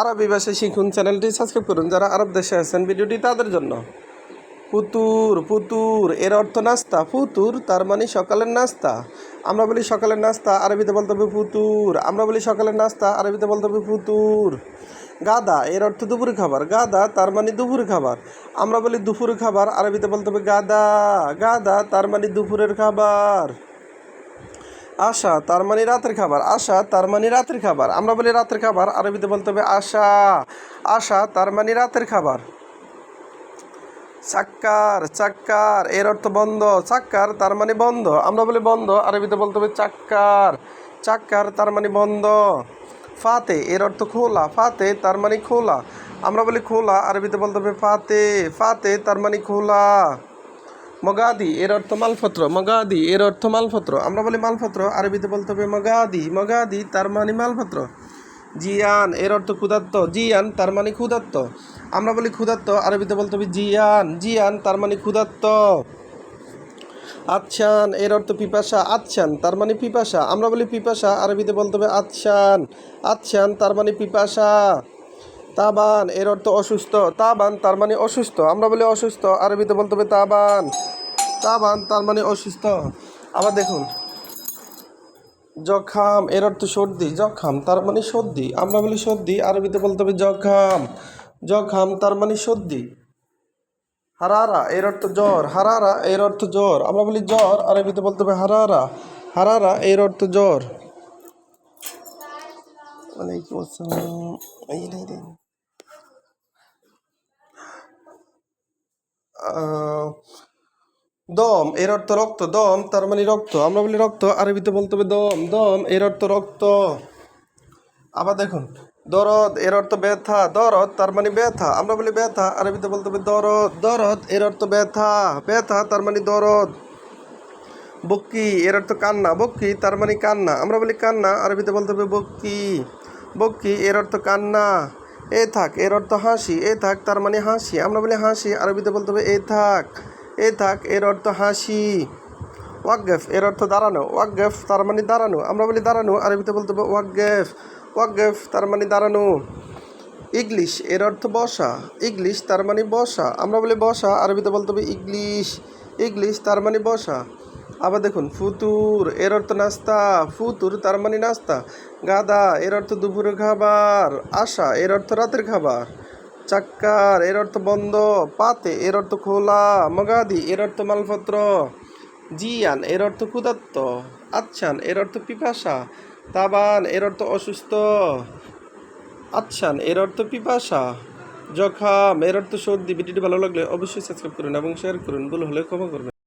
আরবি ভাষায় শিখুন, চ্যানেলটি সাবস্ক্রাইব করুন। যারা আরব দেশে আছেন, ভিডিওটি তাদের জন্য। পুতুর পুতুর, এর অর্থ নাস্তা। পুতুর, তার মানে সকালের নাস্তা। আমরা বলি সকালের নাস্তা, আরবিতে বলতে হবে পুতুর। আমরা বলি সকালের নাস্তা, আরবিতে বলতে হবে পুতুর। গাদা, এর অর্থ দুপুর খাবার। গাদা, তার মানে দুপুর খাবার। আমরা বলি দুপুর খাবার, আরবিতে বলতে হবে গাদা। গাদা, তার মানে দুপুরের খাবার। আশা, তার মানে রাতের খাবার। আশা, তার মানে রাতের খাবার। আমরা বলি রাতের খাবার, আরবিতে বলতে হবে আশা। আশা, তার মানে রাতের খাবার। চাক্কার চাক্কার, এর অর্থ বন্ধ। চাক্কার, তার মানে বন্ধ। আমরা বলি বন্ধ, আরবিতে বলতে হবে চাক্কার। চাক্কার, তার মানে বন্ধ। ফাতে, এর অর্থ খোলা। ফাতে, তার মানে খোলা। আমরা বলি খোলা, আরবিতে বলতে হবে ফাতে। ফাতে, তার মানে খোলা। মগাদি, এর অর্থ মালপত্র। মগাদি, এর অর্থ মালপত্র। আমরা বলি মালপত্র, আরবিতে বলতে হবে মগাদি। মগাদি, তার মানে মালপত্র। জিয়ান, এর অর্থ ক্ষুধার্ত। জিয়ান, তার মানে ক্ষুধার্ত। আমরা বলি ক্ষুধার্ত, আরবিতে বলতে হবে জিয়ান। জিয়ান, তার মানে ক্ষুধার্ত। আচ্ছান, এর অর্থ পিপাসা। আচ্ছান, তার মানে পিপাসা। আমরা বলি পিপাসা, আরবিতে বলতে হবে আচ্ছান। আচ্ছান, তার মানে পিপাসা। তাবান, এর অর্থ অসুস্থ। তাবান, তার মানে অসুস্থ। আমরা বলি অসুস্থ, আরবিতে বলতে হবে তাবান। তাবান, তার মানে অসুস্থ। আবার দেখুন। জখাম এর অর্থ সর্দি। জখাম তার মানে সর্দি। আমরা বলি সর্দি, আরবিতে বলতে হবে জখাম জখাম তার মানে সর্দি। হারারা, এর অর্থ জ্বর। হারারা, এর অর্থ জ্বর। আমরা বলি জ্বর, আরবিতে বলতে হবে হারারা। হারারা, এর অর্থ জ্বর। দম, এর অর্থ রক্ত, দম, তার মানে রক্ত। আমরা বলি রক্ত, আরবিতে বলতে হবে দম। দম, এর অর্থ রক্ত। আবার দেখুন, দরদ, এর অর্থ ব্যথা। দরদ, তার মানে ব্যথা। আমরা বলি ব্যথা, আরবিতে বলতে হবে দরদ। দরদ, এর অর্থ ব্যথা। ব্যথা, তার মানে দরদ। বক্কি এর অর্থ কান্না। বক্কি তার মানে কান্না। আমরা বলি কান্না, আরবিতে বলতে হবে বক্কি বক্কি এর অর্থ কান্না। এ থাক, এর অর্থ হাসি। এ থাক, তার মানে হাসি। আমরা বলি হাসি, আরবিতে বলতে হবে এ থাক। এ থাক, এর অর্থ হাসি। ওয়াকগেফ এর অর্থ দাঁড়ানো। ওয়াকগেফ তার মানে দাঁড়ানো। আমরা বলি দাঁড়ানো, আরবিতে বলতে হবে ওয়াকগেফ ওয়াকগেফ তার মানে দাঁড়ানো। ইংলিশ এর অর্থ বসা। ইংলিশ তার মানে বসা। আমরা বলি বসা, আরবিতে বলতে হবে ইংলিশ ইংলিশ তার মানে বসা। আবার দেখুন, ফুতুর, এর অর্থ নাস্তা। ফুতুর, তার মানে নাস্তা। গাদা, এর অর্থ দুপুরের খাবার। আশা, এর অর্থ রাতের খাবার। চাক্কার, এর অর্থ বন্ধ, পাতে, এর অর্থ খোলা, মগাদি, এর অর্থ মালপত্র, জিয়ান, এর অর্থ ক্ষুধাত্ত আচ্ছান, এর অর্থ পিপাসা, তাবান, এর অর্থ অসুস্থ, আচ্ছান, এর অর্থ পিপাসা, জখাম, এর অর্থ সর্দি, ভিডিওটি ভালো লাগলে অবশ্যই সাবস্ক্রাইব করুন এবং শেয়ার করুন, ভুল হলে ক্ষমা করবেন।